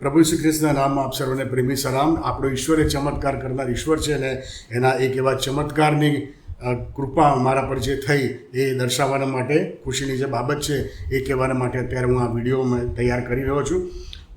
પ્રભુ શ્રી કૃષ્ણના નામમાં આપ સર્વને પ્રેમી સલામ. આપણો ઈશ્વર એ ચમત્કાર કરનાર ઈશ્વર છે અને એના એક એવા ચમત્કારની કૃપા મારા પર જે થઈ એ દર્શાવવાના માટે, ખુશીની જે બાબત છે એ કહેવાના માટે અત્યારે હું આ વીડિયો તૈયાર કરી રહ્યો છું.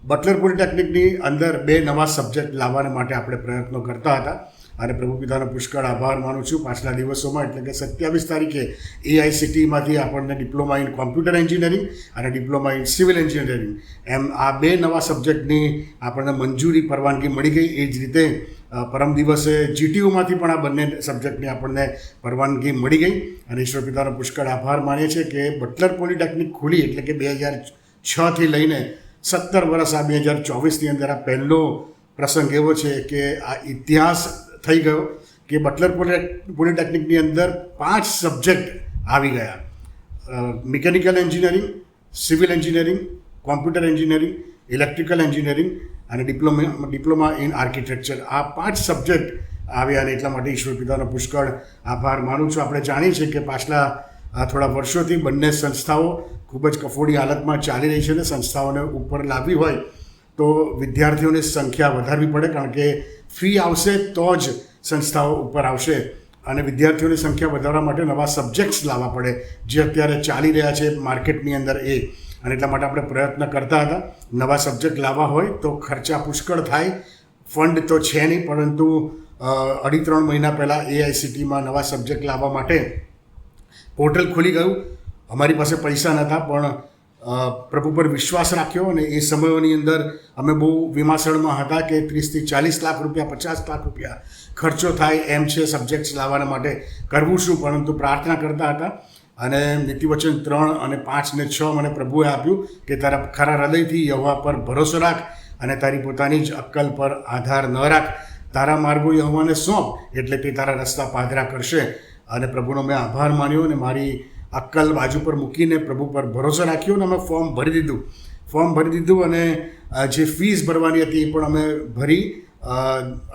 બટલર પોલિટેકનિકની અંદર બે નવા સબ્જેક્ટ લાવવાના માટે આપણે પ્રયત્નો કરતા હતા. અને પ્રભુ પિતાનો પુષ્કળ આભાર માનું છું. પાછલા દિવસોમાં, એટલે કે સત્યાવીસ તારીખે એઆઈસીટીમાંથી આપણને ડિપ્લોમા ઇન કોમ્પ્યુટર એન્જિનિયરિંગ અને ડિપ્લોમા ઇન સિવિલ એન્જિનિયરિંગ. એમ આ બે નવા સબ્જેક્ટની આપણને મંજૂરી, પરવાનગી મળી ગઈ. એ જ રીતે પરમ દિવસે જીટીયુમાંથી પણ આ બંને સબ્જેક્ટની આપણને પરવાનગી મળી ગઈ. અને ઈશ્વર પિતાનો પુષ્કળ આભાર માનીએ છીએ કે બટલર પોલિટેકનિક ખુલી એટલે કે બે હજાર છથી લઈને સત્તર વર્ષ આ બે હજાર ચોવીસની અંદર આ પહેલો પ્રસંગ એવો છે કે આ ઇતિહાસ થઈ ગયો કે બટલર પોલિટેક- પોલિટેકનિકની અંદર પાંચ સબ્જેક્ટ આવી ગયા. Mechanical engineering, civil engineering, computer engineering, electrical engineering અને ડિપ્લોમા ડિપ્લોમા ઇન આર્કિટેક્ચર. આ પાંચ સબ્જેક્ટ આવ્યા અને એટલા માટે ઈશ્વર પિતાનો પુષ્કળ આભાર માનું છું. આપણે જાણીએ છીએ કે પાછલા થોડા વર્ષોથી બંને સંસ્થાઓ ખૂબ જ કફોડી હાલતમાં ચાલી રહી છે અને સંસ્થાઓને ઉપર લાવવી હોય તો વિદ્યાર્થીઓની સંખ્યા વધારવી પડે, કારણ કે ફી આવશે તો જ સંસ્થાઓ ઉપર આવશે. અને વિદ્યાર્થીઓની સંખ્યા વધારવા માટે નવા સબ્જેક્ટ્સ લાવવા પડે. જે અત્યારે ચાલી રહ્યા છે માર્કેટની અંદર એ. અને એટલા માટે આપણે પ્રયત્ન કરતા હતા. નવા સબ્જેક્ટ લાવવા હોય તો ખર્ચા પુષ્કળ થાય. ફંડ તો છે નહીં, પરંતુ અઢી, ત્રણ મહિના પહેલાં એઆઈસીટીમાં નવા સબ્જેક્ટ લાવવા માટે પોર્ટલ ખુલી ગયું. અમારી પાસે પૈસા નહોતા, પણ પ્રભુ પર વિશ્વાસ રાખ્યો અને એ સમયોની અંદર અમે બહુ વિમાસણમાં હતા કે ત્રીસથી ચાલીસ લાખ રૂપિયા, પચાસ લાખ રૂપિયા ખર્ચો થાય એમ છે સબ્જેક્ટ્સ લાવવાના માટે. કરવું શું પરંતુ પ્રાર્થના કરતા હતા. અને નીતિવચન ત્રણ અને પાંચ ને છ મને પ્રભુએ આપ્યું કે તારા ખરા હૃદયથી યહોવા પર ભરોસો રાખ અને તારી પોતાની જ અક્કલ પર આધાર ન રાખ. તારા માર્ગો યહોવાને સોંપ એટલે તે તારા રસ્તા પાદરા કરશે. અને પ્રભુનો મેં આભાર માન્યો અને મારી અક્કલ બાજુ પર મૂકીને પ્રભુ પર ભરોસો રાખ્યો અને અમે ફોર્મ ભરી દીધું. ફોર્મ ભરી દીધું અને જે ફીસ ભરવાની હતી એ પણ અમે ભરી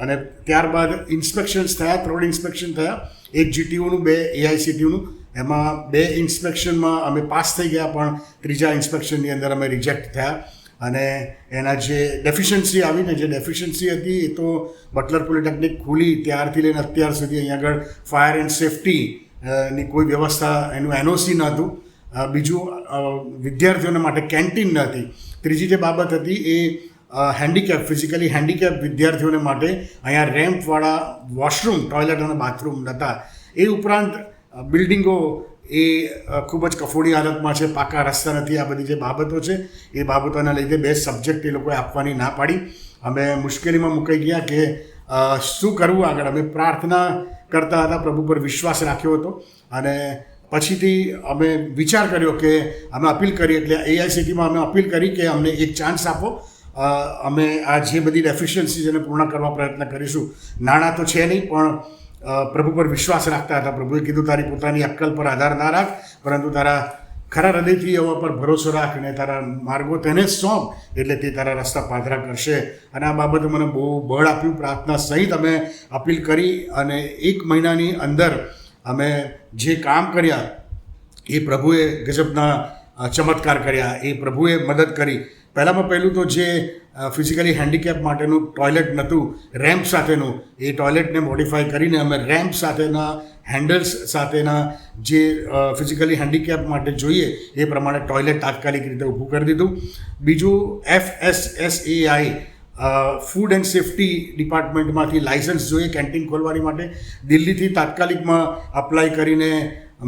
અને ત્યારબાદ ઇન્સ્પેક્શન્સ થયા ત્રણ ઇન્સ્પેક્શન થયા. એક જીટીયુનું બે એઆઈસીટીયુનું એમાં બે ઇન્સ્પેક્શનમાં અમે પાસ થઈ ગયા, પણ ત્રીજા ઇન્સ્પેક્શનની અંદર અમે રિજેક્ટ થયા. અને એના જે ડેફિશિયન્સી આવીને જે ડેફિશિયન્સી હતી એ તો બટલર પોલિટેકનિક ખુલી ત્યારથી લઈને અત્યાર સુધી અહીંયા આગળ ફાયર એન્ડ સેફટી ની કોઈ વ્યવસ્થા એનું એનઓસી નહોતું બીજું વિદ્યાર્થીઓને માટે કેન્ટીન નહોતી ત્રીજી જે બાબત હતી એ હેન્ડીકેપ ફિઝિકલી હેન્ડીકેપ વિદ્યાર્થીઓને માટે અહીંયા રેમ્પવાળા વોશરૂમ ટોયલેટ અને બાથરૂમ નહોતા એ ઉપરાંત બિલ્ડિંગો એ ખૂબ જ કફોડી હાલતમાં છે, પાકા રસ્તા નથી, આ બધી જે બાબતો છે, એ બાબતોના લીધે બે સબ્જેક્ટ એ લોકોએ આપવાની ના પાડી. અમે મુશ્કેલીમાં મુકાઈ ગયા કે શું કરવું આગળ? અમે પ્રાર્થના કરતા હતા. પ્રભુ પર વિશ્વાસ રાખ્યો હતો. અને પછીથી અમે વિચાર કર્યો કે અમે અપીલ કરી એટલે એઆઈસીટીમાં અમે અપીલ કરી કે અમને એક ચાન્સ આપો. અમે આ જે બધી ડેફિશિયન્સીઝ એને પૂર્ણ કરવા પ્રયત્ન કરીશું. નાણાં તો છે નહીં, પણ પ્રભુ પર વિશ્વાસ રાખતા હતા. પ્રભુએ કીધું, તારી પોતાની અક્કલ પર આધાર ના રાખ, પરંતુ તારા ખરા હૃદયથી એવા પર ભરોસો રાખ અને તારા માર્ગો તેને સોંપ, એટલે તે તારા રસ્તા પાધરા કરશે. અને આ બાબતે મને બહુ બળ આપ્યું. પ્રાર્થના સહિત અમે અપીલ કરી અને એક મહિનાની અંદર અમે જે કામ કર્યા, એ પ્રભુએ ગજબના ચમત્કાર કર્યા. એ પ્રભુએ મદદ કરી. પહેલાંમાં પહેલું તો જે ફિઝિકલી હેન્ડીકેપ માટેનું ટોયલેટ નહોતું, રેમ્પ સાથેનું, એ ટોયલેટને મોડિફાઈ કરીને અમે રેમ્પ સાથેના હેન્ડલ્સ સાથેના જે ફિઝિકલી હેન્ડીકેપ માટે જોઈએ, એ પ્રમાણે ટોયલેટ તાત્કાલિક રીતે ઊભું કરી દીધું. બીજું F S S A I food and safety ડિપાર્ટમેન્ટમાંથી licence જોઈએ કેન્ટીન ખોલવાની માટે. દિલ્હીથી તાત્કાલિકમાં અપ્લાય કરીને,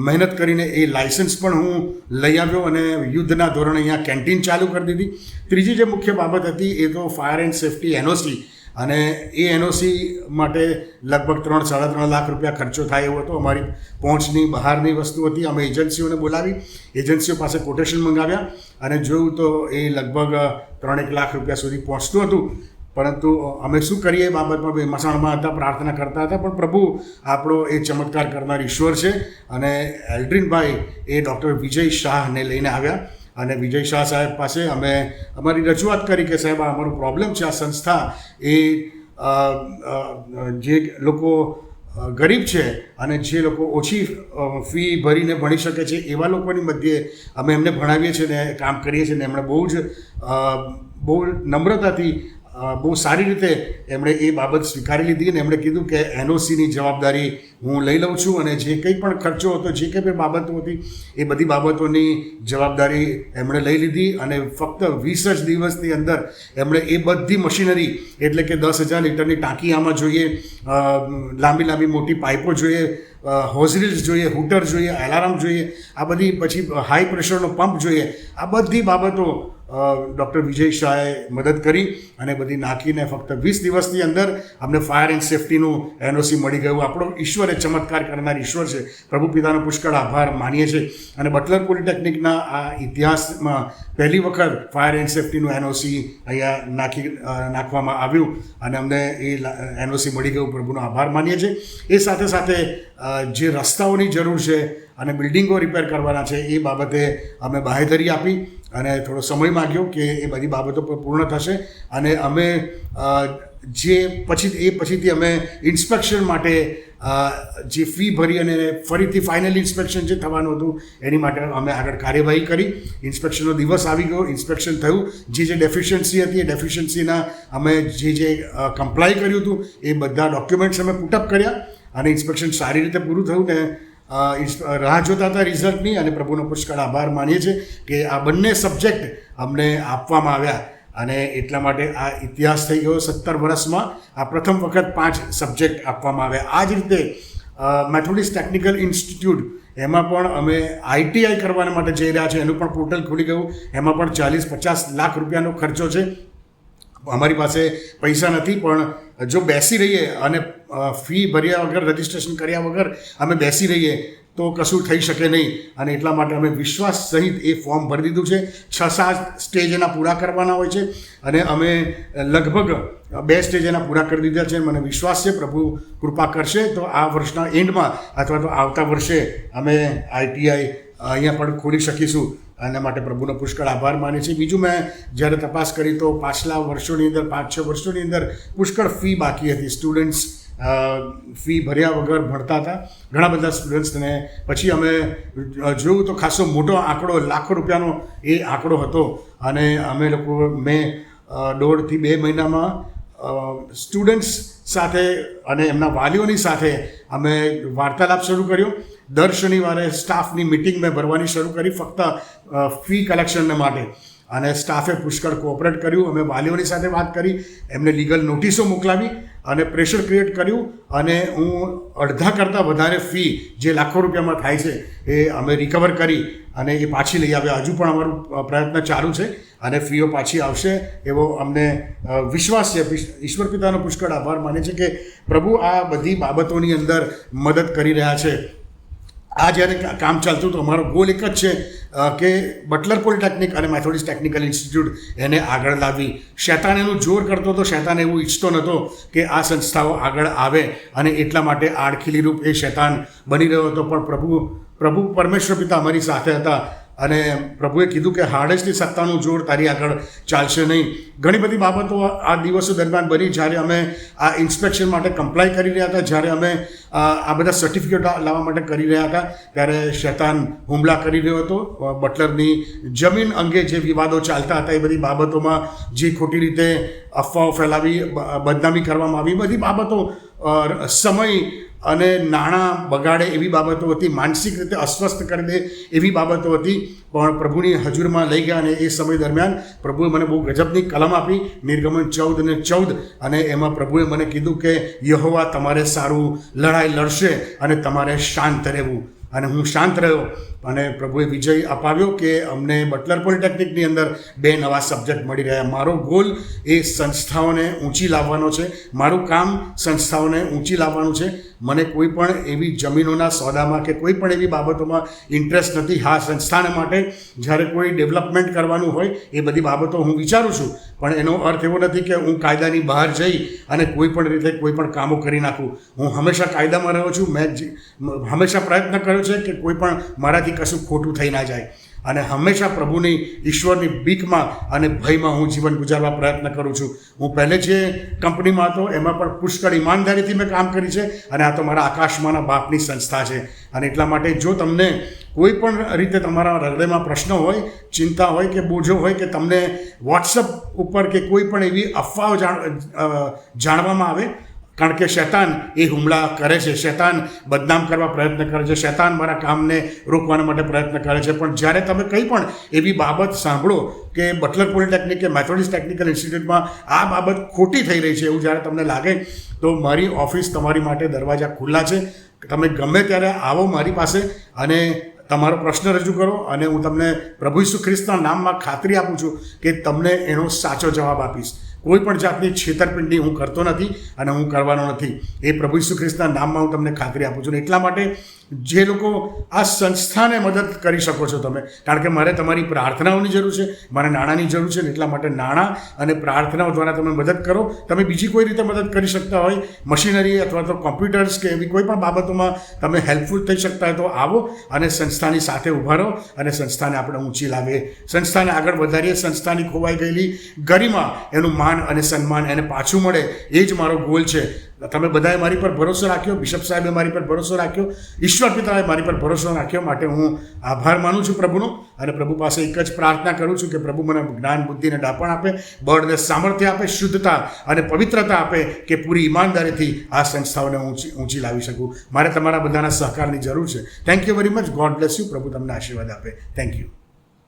મહેનત કરીને એ લાઇસન્સ પણ હું લઈ આવ્યો અને યુદ્ધના ધોરણે અહીંયા કેન્ટીન ચાલુ કરી દીધી. ત્રીજી જે મુખ્ય બાબત હતી, એ તો ફાયર એન્ડ સેફટી એનઓસી અને એ એનઓસી માટે લગભગ ત્રણ, સાડા ત્રણ લાખ રૂપિયા ખર્ચો થાય એવો હતો. અમારી પહોંચની બહારની વસ્તુ હતી. અમે એજન્સીઓને બોલાવી, એજન્સીઓ પાસે કોટેશન મંગાવ્યા અને જોયું તો એ લગભગ ત્રણેક લાખ રૂપિયા સુધી પહોંચતું હતું. પરંતુ અમે શું કરીએ? બાબતમાં મસાણમાં હતા, પ્રાર્થના કરતા હતા, પણ પ્રભુ આપણો એ ચમત્કાર કરનાર ઈશ્વર છે અને એલ્ડ્રીનભાઈ એ ડૉક્ટર વિજય શાહને લઈને આવ્યા. અને વિજય શાહ સાહેબ પાસે અમે અમારી રજૂઆત કરી કે સાહેબ, આ અમારો પ્રોબ્લેમ છે, આ સંસ્થા એ જે લોકો ગરીબ છે અને જે લોકો ઓછી ફી ભરીને ભણી શકે છે, એવા લોકોની મધ્યે અમે એમને ભણાવીએ છીએ ને, કામ કરીએ છીએ ને, એમણે બહુ જ બહુ નમ્રતાથી બહુ સારી રીતે એમણે એ બાબત સ્વીકારી લીધી અને એમણે કીધું કે એનઓસીની જવાબદારી હું લઈ લઉં છું અને જે કંઈ પણ ખર્ચો હતો, જે કંઈ પણ બાબતો હતી, એ બધી બાબતોની જવાબદારી એમણે લઈ લીધી અને ફક્ત વીસ જ દિવસની અંદર એમણે એ બધી મશીનરી, એટલે કે દસ હજાર લીટરની ટાંકી આમાં જોઈએ લાંબી લાંબી મોટી પાઇપો જોઈએ હોઝરીલ્સ જોઈએ, હૂટર જોઈએ, એલાર્મ જોઈએ, આ બધી પછી હાઈ પ્રેશરનો પંપ જોઈએ, આ બધી બાબતો ડૉક્ટર વિજય શાહે મદદ કરી અને બધી નાખીને ફક્ત વીસ દિવસની અંદર અમને ફાયર એન્ડ સેફટીનું એનઓસી મળી ગયું. આપણો ઈશ્વર એ ચમત્કાર કરનાર ઈશ્વર છે. પ્રભુ પિતાનો પુષ્કળ આભાર માનીએ છીએ. અને બટલર પોલિટેકનિકના આ ઇતિહાસમાં પહેલી વખત ફાયર એન્ડ સેફટીનું એનઓસી અહીંયા નાખી નાખવામાં આવ્યું અને અમને એ એનઓસી મળી ગયું. પ્રભુનો આભાર માનીએ છીએ. એ સાથે સાથે જે રસ્તાઓની જરૂર છે અને બિલ્ડિંગો રિપેર કરવાના છે એ બાબતે અમે બાહેધરી આપી. અને થોડો સમય માગ્યો કે એ બધી બાબતો પર પૂર્ણ થશે. અને અમે જે પછી, એ પછીથી અમે ઇન્સ્પેક્શન માટે જે ફી ભરી અને ફરીથી ફાઇનલ ઇન્સ્પેક્શન જે થવાનું હતું, એની માટે અમે આગળ કાર્યવાહી કરી. ઇન્સ્પેક્શનનો દિવસ આવી ગયો, ઇન્સ્પેક્શન થયું. જે જે ડેફિશિયન્સી હતી, એ ડેફિશિયન્સીના અમે જે જે કમ્પ્લાય કર્યું હતું, એ બધા ડોક્યુમેન્ટ્સ અમે પુટઅપ કર્યા. અને ઇન્સ્પેક્શન સારી રીતે પૂરું થયું ને રાહ જોતા હતા રિઝલ્ટની અને પ્રભુનો પુષ્કળ આભાર માનીએ છીએ કે આ બંને સબ્જેક્ટ અમને આપવામાં આવ્યા અને એટલા માટે આ ઇતિહાસ થઈ ગયો સત્તર વર્ષમાં. આ પ્રથમ વખત પાંચ સબ્જેક્ટ આપવામાં આવ્યા. આ જ રીતે મેથોડિસ્ટ ટેકનિકલ ઇન્સ્ટિટ્યૂટ એમાં પણ અમે આઈટીઆઈ કરવા માટે જઈ રહ્યા છે એનું પણ પોર્ટલ ખુલી ગયું. એમાં પણ ચાલીસ પચાસ લાખ રૂપિયાનો ખર્ચો છે. અમારી પાસે પૈસા નથી, પણ જો બેસી રહીએ અને ફી ભર્યા વગર રજિસ્ટ્રેશન કર્યા વગર અમે બેસી રહીએ તો કશું થઈ શકે નહીં. અને એટલા માટે અમે વિશ્વાસ સહિત એ ફોર્મ ભરી દીધું છે. છ સાત સ્ટેજ એના પૂરા કરવાના હોય છે. અને અમે લગભગ બે સ્ટેજ એના પૂરા કરી દીધા છે. મને વિશ્વાસ છે, પ્રભુ કૃપા કરશે. તો આ વર્ષના એન્ડમાં અથવા તો આવતા વર્ષે અમે આઈટીઆઈ અહીંયા પણ ખોલી શકીશું. એના માટે પ્રભુનો પુષ્કળ આભાર માને છે બીજું મેં જ્યારે તપાસ કરી તો પાછલા વર્ષોની અંદર, પાંચ છ વર્ષોની અંદર પુષ્કળ ફી બાકી હતી. સ્ટુડન્ટ્સ ફી ભર્યા વગર ભણતા હતા. ઘણા બધા સ્ટુડન્ટ્સને પછી અમે જોયું તો ખાસો મોટો આંકડો, લાખો રૂપિયાનો એ આંકડો હતો. અને અમે લોકો, મેં દોઢથી બે મહિનામાં સ્ટુડન્ટ્સ સાથે અને એમના વાલીઓની સાથે અમે વાર્તાલાપ શરૂ કર્યો. દર શનિવારે સ્ટાફની મિટિંગ મેં ભરવાની શરૂ કરી ફક્ત ફી કલેક્શનને માટે. અને સ્ટાફે પુષ્કળ કોઓપરેટ કર્યું. અમે વાલીઓની સાથે વાત કરી. એમને લીગલ નોટિસો મોકલાવી. અને પ્રેશર ક્રિએટ કર્યું અને હું અડધા કરતાં વધારે ફી જે લાખો રૂપિયામાં થાય છે એ અમે રિકવર કરી અને એ પાછી લઈ આવ્યા. હજુ પણ અમારું પ્રયત્ન ચાલુ છે અને ફીઓ પાછી આવશે એવો અમને વિશ્વાસ છે. ઈશ- ઈશ્વર પિતાનો પુષ્કળ આભાર. માને છે કે પ્રભુ આ બધી બાબતોની અંદર મદદ કરી રહ્યા છે. આ જ્યારે કામ ચાલતું હતું, અમારો ગોલ એક જ છે કે બટલર પોલિટેકનિક અને મેથોડિસ ટેકનિકલ ઇન્સ્ટિટ્યૂટ એને આગળ લાવવી. શૈતાન એનું જોર કરતો હતો, શૈતાન એવું ઈચ્છતો નહોતો કે આ સંસ્થાઓ આગળ આવે અને એટલા માટે આડખીલી રૂપ એ શૈતાન બની રહ્યો હતો. પણ પ્રભુ પ્રભુ પરમેશ્વર પિતા અમારી સાથે હતા અને પ્રભુએ કીધું કે હાર્ડેસ્ટની સત્તાનું જોર તારી આગળ ચાલશે નહીં. ઘણી બધી બાબતો આ દિવસો દરમિયાન બની. જ્યારે અમે આ ઇન્સ્પેક્શન માટે કમ્પ્લાય કરી રહ્યા હતા, જ્યારે અમે આ બધા સર્ટિફિકેટ લાવવા માટે કરી રહ્યા હતા. ત્યારે શૈતાન હુમલા કરી રહ્યો હતો. બટલરની જમીન અંગે જે વિવાદો ચાલતા હતા, એ બધી બાબતોમાં જે ખોટી રીતે અફવાઓ ફેલાવી બદનામી કરવામાં આવી, બધી બાબતો સમય અને નાણાં બગાડે એવી બાબતો હતી, માનસિક રીતે અસ્વસ્થ કરી દે એવી બાબતો હતી. પણ પ્રભુની હજુરમાં લઈ ગયા અને એ સમય દરમિયાન પ્રભુએ મને બહુ ગજબની કલમ આપી, નિર્ગમન ચૌદ અને ચૌદ. અને એમાં પ્રભુએ મને કીધું કે, યહોવા, તમારે સારું લડાઈ લડશે અને તમારે શાંત રહેવું. અને હું શાંત રહ્યો. અને પ્રભુએ વિજય અપાવ્યો કે અમને બટલર પોલિટેકનિકની અંદર બે નવા સબ્જેક્ટ મળી રહ્યા. મારો ગોલ એ સંસ્થાઓને ઊંચી લાવવાનો છે. મારું કામ સંસ્થાઓને ઊંચી લાવવાનું છે. મને કોઈ પણ એવી જમીનોના સોદામાં કે કોઈ પણ એવી બાબતોમાં ઇન્ટરેસ્ટ નથી. હા, સંસ્થાને માટે જ્યારે કોઈ ડેવલપમેન્ટ કરવાનું હોય એ બધી બાબતો હું વિચારું છું. પણ એનો અર્થ એવો નથી કે હું કાયદાની બહાર જઈ અને કોઈ પણ રીતે કોઈ પણ કામો કરી નાખું. હું હંમેશા કાયદામાં રહ્યો છું. મેં હંમેશા પ્રયત્ન કર્યો છે કે કોઈ પણ મારાથી કશું ખોટું થઈ ના જાય. અને હંમેશા પ્રભુની ઈશ્વરની બીકમાં અને ભયમાં હું જીવન ગુજારવા પ્રયત્ન કરું છું. હું પહેલે જે કંપનીમાં હતો, એમાં પણ પુષ્કળ ઈમાનદારીથી મેં કામ કરી છે અને આ તો મારા આકાશમાંના બાપની સંસ્થા છે. અને એટલા માટે જો તમને કોઈ પણ રીતે તમારા હૃદયમાં પ્રશ્ન હોય, ચિંતા હોય કે બોજો હોય કે તમને વોટ્સઅપ ઉપર કે કોઈ પણ એવી અફવાઓ જાણવામાં આવે કારણ કે શૈતાન એ હુમલા કરે છે. શૈતાન બદનામ કરવા પ્રયત્ન કરે છે. શૈતાન મારા કામને રોકવાના માટે પ્રયત્ન કરે છે. પણ જ્યારે તમે કંઈ પણ એવી બાબત સાંભળો કે બટલર પોલિટેકનિક કે મેથોડિસ્ટ ટેકનિકલ ઇન્સ્ટિટ્યૂટમાં આ બાબત ખોટી થઈ રહી છે એવું જ્યારે તમને લાગે, તો મારી ઓફિસ તમારી માટે દરવાજા ખુલ્લા છે. તમે ગમે ત્યારે આવો મારી પાસે અને તમારો પ્રશ્ન રજૂ કરો અને હું તમને પ્રભુ ઈસુ ખ્રિસ્તના નામમાં ખાતરી આપું છું કે તમને એનો સાચો જવાબ આપીશ. કોઈ પણ જાતની છેતરપિંડી હું કરતો નથી અને હું કરવાનો નથી. એ પ્રભુ ઈસુ ખ્રિસ્તના નામમાં હું તમને ખાતરી આપું છું. એટલા માટે જે લોકો આ સંસ્થાને મદદ કરી શકો છો તમે. કારણ કે મારે તમારી પ્રાર્થનાઓની જરૂર છે, મારે નાણાંની જરૂર છે ને એટલા માટે નાણાં અને પ્રાર્થનાઓ દ્વારા તમે મદદ કરો. તમે બીજી કોઈ રીતે મદદ કરી શકતા હોય, મશીનરી અથવા તો કોમ્પ્યુટર્સ કે એવી કોઈ પણ બાબતોમાં તમે હેલ્પફુલ થઈ શકતા હોય તો આવો અને સંસ્થાની સાથે ઊભા રહો અને સંસ્થાને આપણે ઊંચી લાવીએ સંસ્થાને આગળ વધારીએ, સંસ્થાની ખોવાઈ ગયેલી ગરિમા એનું માન અને સન્માન એને પાછું મળે. એ જ મારો ગોલ છે. તમે બધાએ મારી પર ભરોસો રાખ્યો, બિશપ સાહેબે મારી પર ભરોસો રાખ્યો, ઈશ્વર પિતાએ મારી પર ભરોસો રાખ્યો માટે હું આભાર માનું છું પ્રભુનો અને પ્રભુ પાસે એક જ પ્રાર્થના કરું છું કે પ્રભુ મને જ્ઞાન બુદ્ધિને ડાપણ આપે બળને સામર્થ્ય આપે, શુદ્ધતા અને પવિત્રતા આપે કે પૂરી ઈમાનદારીથી આ સંસ્થાઓને ઊંચી ઊંચી લાવી શકું. મારે તમારા બધાના સહકારની જરૂર છે. Thank you very much God bless you પ્રભુ તમને આશીર્વાદ આપે. Thank you